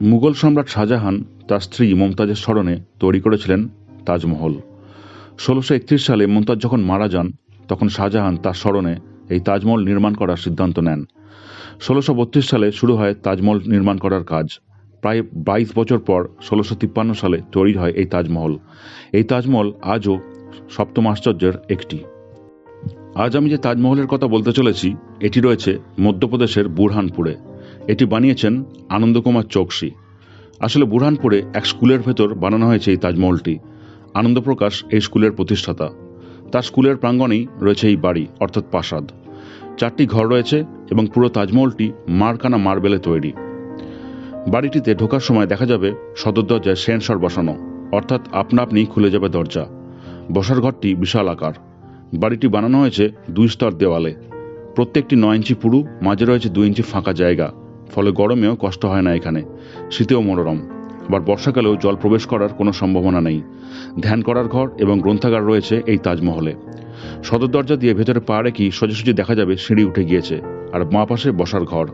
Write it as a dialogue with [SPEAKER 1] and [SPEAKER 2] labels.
[SPEAKER 1] মুঘল সম্রাট শাহজাহান তার স্ত্রী মমতাজের স্মরণে তৈরি করেছিলেন তাজমহল। ষোলোশো একত্রিশ সালে মমতাজ যখন মারা যান, তখন শাহজাহান তার স্মরণে এই তাজমহল নির্মাণ করার সিদ্ধান্ত নেন। ষোলোশো বত্রিশ সালে শুরু হয় তাজমহল নির্মাণ করার কাজ। প্রায় বাইশ বছর পর ষোলোশো তিপ্পান্ন সালে তৈরি হয় এই তাজমহল। এই তাজমহল আজও সপ্তম আশ্চর্যের একটি। আজ আমি যে তাজমহলের কথা বলতে চলেছি, এটি রয়েছে মধ্যপ্রদেশের বুরহানপুরে। এটি বানিয়েছেন আনন্দকুমার চৌকসি। আসলে বুরহানপুরে এক স্কুলের ভেতর বানানো হয়েছে এই তাজমহলটি। আনন্দপ্রকাশ এই স্কুলের প্রতিষ্ঠাতা। তার স্কুলের প্রাঙ্গণেই রয়েছে এই বাড়ি, অর্থাৎ প্রাসাদ। চারটি ঘর রয়েছে এবং পুরো তাজমহলটি মারকানা মার্বেলে তৈরি। বাড়িটিতে ঢোকার সময় দেখা যাবে সদর দরজায় সেন্সর বসানো, অর্থাৎ আপনা আপনি খুলে যাবে দরজা। বসার ঘরটি বিশাল আকার। বাড়িটি বানানো হয়েছে দুই স্তর দেওয়ালে। প্রত্যেকটি নয় ইঞ্চি পুরু, মাঝে রয়েছে দুই ইঞ্চি ফাঁকা জায়গা। ফলে গরমেও কষ্ট হয় না এখানে, শীতেও মনোরম। আবার বর্ষাকালেও জল প্রবেশ করার কোনো সম্ভাবনা নেই। ধ্যান করার ঘর এবং গ্রন্থাগার রয়েছে এই তাজমহলে। সদর দরজা দিয়ে ভেতরে পা রেখেই সোজাসুজি দেখা যাবে সিঁড়ি উঠে গিয়েছে, আর মা পাশে বসার ঘর।